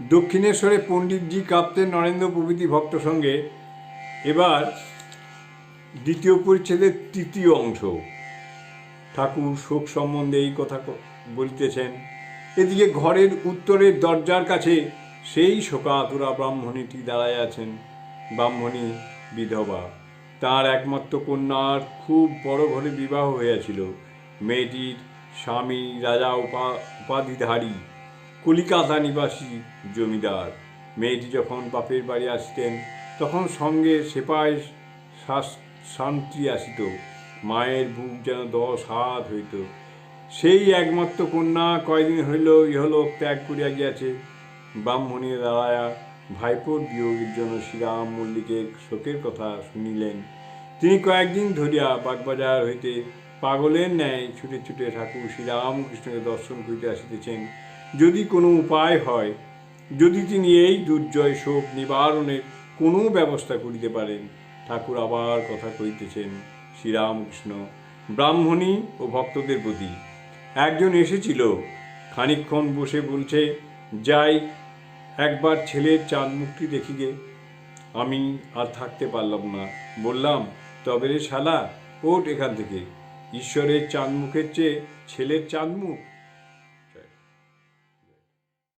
দক্ষিণেশ্বরে পণ্ডিতজি কাঁপতেন নরেন্দ্র প্রভৃতি ভক্ত সঙ্গে এবার দ্বিতীয় পরিচ্ছেদের তৃতীয় অংশ। ঠাকুর শোক সম্বন্ধে এই কথা বলিতেছেন, এদিকে ঘরের উত্তরের দরজার কাছে সেই শোকাতুরা ব্রাহ্মণীটি দাঁড়ায় আছেন। ব্রাহ্মণী বিধবা, তার একমাত্র কন্যার খুব বড় ঘরে বিবাহ হয়েছিল মেয়েটির স্বামী রাজা উপা উপাধিধারী। কলিকাতা নিবাসী জমিদার। মেয়েটি যখন বাপের বাড়ি আসতেন, তখন সঙ্গে সেপাই শান্তি আসিত। মায়ের বুক যেন দশ হাত হইত। সেই একমাত্র কন্যা কয়দিন হইল, ইহলোক ত্যাগ করিয়া গিয়াছে। ব্রাহ্মণী দাঁড়ায়া ভাইপোর বিয়োগের জন্য শ্রীরাম মল্লিকের শোকের কথা শুনিলেন। তিনি কয়েকদিন ধরিয়া বাগবাজার হইতে পাগলের ন্যায় ছুটে ছুটে ঠাকুর শ্রীরামকৃষ্ণকে দর্শন করিতে আসিতেছেন। যদি কোনো উপায় হয়, যদি তিনি এই দুর্জয় শোক নিবারণের কোনো ব্যবস্থা করিতে পারেন, ঠাকুর আবার কথা কইতেছেন শ্রীরামকৃষ্ণ, ব্রাহ্মণী ও ভক্তদের প্রতি একজন এসেছিল, খানিকক্ষণ বসে বলছে, যাই, একবার ছেলের চাঁদ মুখটি দেখি গে আমি আর থাকতে পারলাম না। বললাম, তবে রে শালা, ওঠ এখান থেকে। ঈশ্বরের চাঁদ মুখের চেয়ে ছেলের চাঁদ মুখ